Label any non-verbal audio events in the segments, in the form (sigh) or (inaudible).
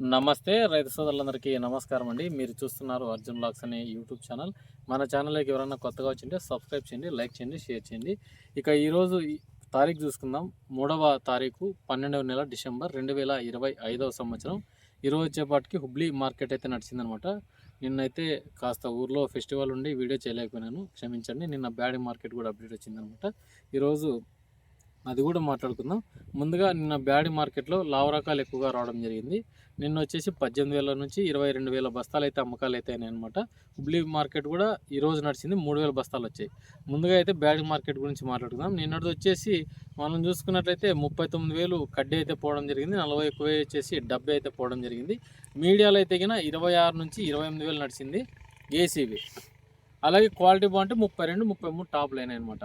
నమస్తే రైతు సోదరులందరికీ నమస్కారం అండి. మీరు చూస్తున్నారు అర్జున్ బ్లాగ్స్ అనే యూట్యూబ్ ఛానల్. మన ఛానల్కి ఎవరైనా కొత్తగా వచ్చింటే సబ్స్క్రైబ్ చేయండి లైక్ చేయండి షేర్ చేయండి. ఇక ఈరోజు తారీఖు చూసుకుందాం. మూడవ తారీఖు పన్నెండవ నెల డిసెంబర్ రెండు వేల ఇరవై ఐదవ సంవత్సరం. ఈరోజు వచ్చేపాటికి హుబ్లీ మార్కెట్ అయితే నడిచిందనమాట. నిన్నైతే కాస్త ఊర్లో ఫెస్టివల్ ఉండి వీడియో చేయలేకపోయినాను. క్షమించండి నిన్న బ్యాడ్ మార్కెట్ కూడా అప్డేట్ వచ్చిందనమాట. ఈరోజు అది కూడా మాట్లాడుకుందాం. ముందుగా నిన్న బ్యాడి మార్కెట్లో లావు రకాలు ఎక్కువగా రావడం జరిగింది. నిన్న వచ్చేసి పద్దెనిమిది వేల నుంచి ఇరవై రెండు వేల బస్తాలు అయితే అమ్మకాలు అయితే అనమాట హుబ్లీ మార్కెట్ కూడా ఈరోజు నడిచింది మూడు వేల బస్తాలు వచ్చాయి. ముందుగా అయితే బ్యాడి మార్కెట్ గురించి మాట్లాడుకుందాం. నిన్నటి వచ్చేసి మనం చూసుకున్నట్లయితే ముప్పై తొమ్మిది వేలు కడ్డీ అయితే పోవడం జరిగింది. నలభై ఎక్కువ వచ్చేసి డెబ్బై అయితే పోవడం జరిగింది. మీడియాలో అయితే కినా ఇరవై ఆరు నుంచి ఇరవై ఎనిమిది వేలు నడిచింది. ఏసీబీ. అలాగే క్వాలిటీ బాగుంటే ముప్పై రెండు ముప్పై మూడు టాప్ లైన్ అనమాట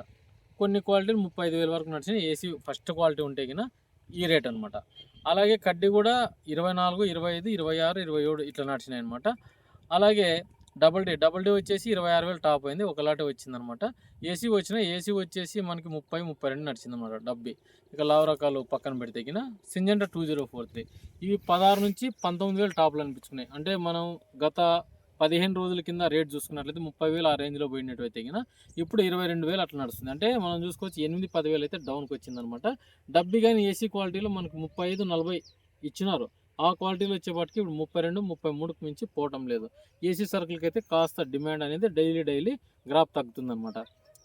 కొన్ని క్వాలిటీలు ముప్పై ఐదు వేల వరకు నడిచిన ఏసీ ఫస్ట్ క్వాలిటీ ఉంటే కినా ఈ రేట్ అనమాట అలాగే కడ్డీ కూడా ఇరవై నాలుగు ఇరవై ఐదు ఇరవై ఆరు ఇరవై ఏడు ఇట్లా నడిచినాయి అనమాట అలాగే డబుల్ డే డబుల్ డే వచ్చేసి ఇరవై ఆరు వేలు టాప్ అయింది ఒకలాటే వచ్చిందనమాట ఏసీ వచ్చిన ఏసీ వచ్చేసి మనకి ముప్పై ముప్పై రెండు నడిచిందన్నమాట డబ్బి. ఇక లావు రకాలు పక్కన పెడితే కింద Syngenta two zero four three. ఇవి పదహారు నుంచి పంతొమ్మిది వేలు టాప్లు అనిపించుకున్నాయి. అంటే మనం గత పదిహేను రోజుల కింద రేట్ చూసుకున్నట్లయితే ముప్పై వేలు ఆ రేంజ్లో పోయినట్టయితే కినా ఇప్పుడు ఇరవై రెండు వేలు అట్లా నడుస్తుంది. అంటే మనం చూసుకోవచ్చు ఎనిమిది పదివేలు అయితే డౌన్కి వచ్చిందనమాట. డబ్బి కానీ ఏసీ క్వాలిటీలో మనకు ముప్పై ఐదు నలభై ఇచ్చినారు. ఆ క్వాలిటీలో వచ్చేపాటికి ఇప్పుడు ముప్పై రెండు ముప్పై మూడుకు మించి పోవటం లేదు. ఏసీ సరుకులకి అయితే కాస్త డిమాండ్ అనేది డైలీ డైలీ గ్రాప్ తగ్గుతుందన్నమాట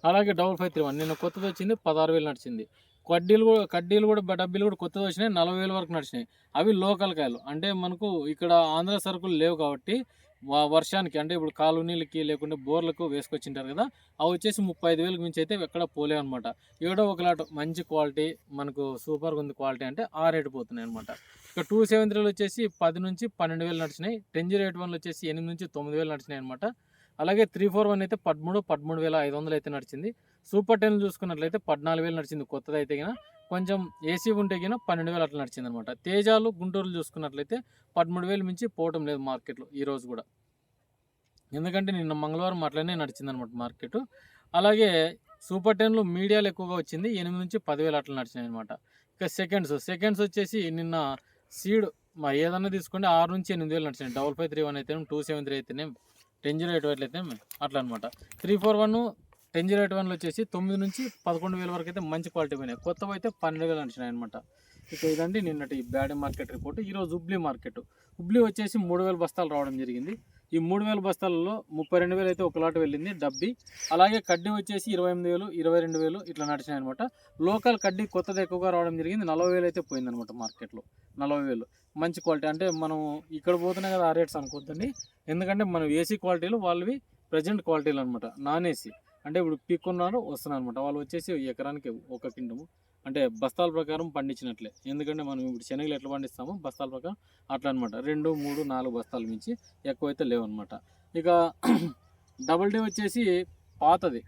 అలాగే డబుల్ ఫైవ్ త్రీ వన్ నిన్న కొత్తది వచ్చింది పదహారు వేలు నడిచింది. కడ్డీలు కూడా కడ్డీలు కూడా డబ్బీలు కూడా కొత్తది వచ్చినాయి నలభై వేల వరకు నడిచినాయి. అవి లోకల్ కాయలు. అంటే మనకు ఇక్కడ ఆంధ్ర సరుకులు లేవు కాబట్టి వర్షానికి అంటే ఇప్పుడు కాలువ నీళ్ళకి లేకుంటే బోర్లకు వేసుకొచ్చింటారు కదా అవి వచ్చేసి ముప్పై ఐదు వేలకు మించి అయితే ఎక్కడ పోలే అనమాట ఏడో ఒకలాట మంచి క్వాలిటీ మనకు సూపర్గా ఉంది క్వాలిటీ అంటే ఆ రేటు పోతున్నాయి అనమాట ఇక టూ సెవెన్ త్రీలు వచ్చేసి పది నుంచి పన్నెండు వేలు నడిచినాయి. టెన్ జీరో ఎయిట్ వన్లు వచ్చేసి ఎనిమిది నుంచి తొమ్మిది వేలు నడిచినాయి అనమాట అలాగే త్రీ ఫోర్ వన్ అయితే పదమూడు పదమూడు వేల ఐదు వందలు అయితే నడిచింది. సూపర్ టెన్ చూసుకున్నట్లయితే పద్నాలుగు వేలు నడిచింది కొత్తది అయితే కొంచెం ఏసీ ఉంటే గిన పన్నెండు వేలు అట్లా నడిచింది అనమాట తేజాలు గుంటూరులు చూసుకున్నట్లయితే పదమూడు వేలు మించి పోవటం లేదు మార్కెట్లో ఈరోజు కూడా. ఎందుకంటే నిన్న మంగళవారం అట్లనే నడిచింది అనమాట మార్కెట్. అలాగే సూపర్ టెన్లు మీడియాలు ఎక్కువగా వచ్చింది. ఎనిమిది నుంచి పదివేలు అట్లా నడిచినాయి అనమాట ఇక సెకండ్స్ సెకండ్స్ వచ్చేసి నిన్న సీడ్ మా ఏదన్నా తీసుకుంటే ఆరు నుంచి ఎనిమిది వేలు నడిచినాయి. డబల్ ఫైవ్ త్రీ వన్ అయితే టూ సెవెన్ త్రీ అయితేనే టెన్ జీరో ఎయిట్ అయితే అట్లా అనమాట. Three four one ten zero eight వన్లో వచ్చేసి తొమ్మిది నుంచి పదకొండు వేల వరకు అయితే మంచి క్వాలిటీ పోయినాయి. కొత్తవి అయితే పన్నెండు వేలు నడిచినాయి అనమాట ఇక ఇదండి నిన్నటి బ్యాడ్ మార్కెట్ రిపోర్ట్. ఈరోజు హుబ్లీ మార్కెట్. హుబ్లీ వచ్చేసి మూడు వేల బస్తాలు రావడం జరిగింది. ఈ మూడు వేల బస్తాలలో ముప్పై రెండు వేలు అయితే ఒక లాట్ వెళ్ళింది డబ్బి. అలాగే కడ్డీ వచ్చేసి ఇరవై ఎనిమిది వేలు ఇరవై రెండు వేలు ఇట్లా నడిచినాయి అనమాట లోకల్ కడ్డీ కొత్తది ఎక్కువగా రావడం జరిగింది. నలభై వేలు అయితే పోయిందనమాట మార్కెట్లో. నలభై వేలు. మంచి క్వాలిటీ. అంటే మనం ఇక్కడ పోతున్నాయి కదా ఆ రేట్స్ అనుకోద్దండి ఎందుకంటే మనం ఏసీ క్వాలిటీలు వాళ్ళవి ప్రజెంట్ క్వాలిటీలు అనమాట నాన్ ఏసీ. అంటే ఇప్పుడు పీక్కున్నారు వస్తున్నారు అనమాట వాళ్ళు వచ్చేసి ఎకరానికి ఒక కిండము. అంటే బస్తాల ప్రకారం పండించినట్లే. ఎందుకంటే మనం ఇప్పుడు శనగలు ఎట్లా పండిస్తామో బస్తాల ప్రకారం అట్లా అనమాట రెండు మూడు నాలుగు బస్తాలు మించి ఎక్కువైతే లేవన్నమాట. ఇక (clears throat) డబల్ డే వచ్చేసి పాతది.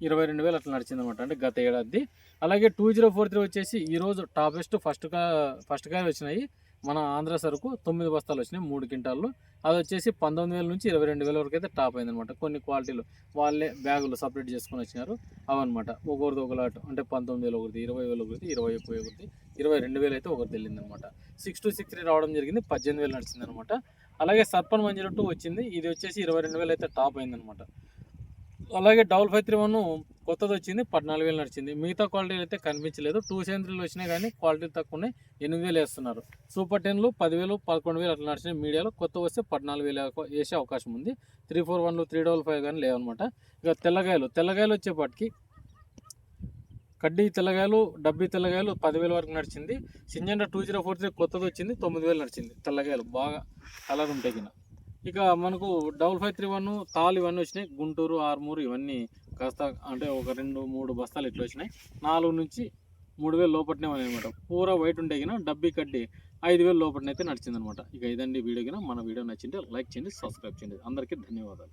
ఇరవై రెండు వేలు అట్లా నడిచింది అనమాట అంటే గత ఏడాది. అలాగే టూ జీరో ఫోర్ త్రీ వచ్చేసి ఈరోజు టాపెస్ట్ ఫస్ట్ కా ఫస్ట్ కాయలు వచ్చినాయి. మన ఆంధ్ర సరుకు తొమ్మిది బస్తాలు వచ్చినాయి మూడు క్వింటాల్లో. అది వచ్చేసి పంతొమ్మిది వేల నుంచి ఇరవై రెండు వేల వరకు అయితే టాప్ అయిందనమాట కొన్ని క్వాలిటీలు వాళ్ళే బ్యాగులు సపరేట్ చేసుకొని వచ్చినారు. అవన్నమాట. ఒకరిది ఒక లాట్ అంటే పంతొమ్మిది వేలు ఒకరిది ఇరవై వేలు ఒకరిది ఇరవై ఎక్కువ ఒకరిది ఇరవై రెండు వేలు అయితే ఒకరిది వెళ్ళిందనమాట సిక్స్ టు సిక్స్ త్రీ రావడం జరిగింది పద్దెనిమిది వేలు నడిచిందనమాట అలాగే సర్పన్ వన్ టూ వచ్చింది ఇది వచ్చేసి ఇరవై రెండు వేలు అయితే టాప్ అయిందనమాట అలాగే డబుల్ ఫైవ్ త్రీ వన్ కొత్తది వచ్చింది పద్నాలుగు వేలు నడిచింది. మిగతా క్వాలిటీలు అయితే కనిపించలేదు. టూ సెంచరీలు వచ్చినాయి కానీ క్వాలిటీ తక్కువ ఉన్నాయి ఎనిమిది వేలు వేస్తున్నారు. సూపర్ టెన్లు పదివేలు పదకొండు వేలు అట్లా నడిచినాయి మీడియాలో కొత్త వస్తే పద్నాలుగు వేలు వేసే అవకాశం ఉంది. త్రీ ఫోర్ వన్లు త్రీ డబల్ ఫైవ్ కానీ లేవన్నమాట. ఇక తెల్లగాయలు తెల్లగాయలు వచ్చేపాటికి కడ్డీ తెల్లగాయలు డబ్బీ తెల్లగాయలు పదివేల వరకు నడిచింది. Syngenta two zero four three కొత్తది వచ్చింది తొమ్మిది వేలు నడిచింది. తెల్లగాయలు బాగా కలర్ ఉంటాయి కింద. ఇక మనకు డబుల్ ఫైవ్ త్రీ వన్ తాలు ఇవన్నీ వచ్చినాయి. గుంటూరు ఆర్మూరు ఇవన్నీ కాస్త అంటే ఒక రెండు మూడు బస్తాలు ఇట్లా వచ్చినాయి. నాలుగు నుంచి మూడు వేలు లోపట్నే అనమాట పూర వైట్ ఉంటే కినా డబ్బీ కడ్డి ఐదు వేలు లోపట్నైతే నడిచింది అనమాట ఇక ఇదండి వీడియో కినా మన వీడియో నచ్చింటే లైక్ చేయండి సబ్స్క్రైబ్ చేయండి. అందరికీ ధన్యవాదాలు.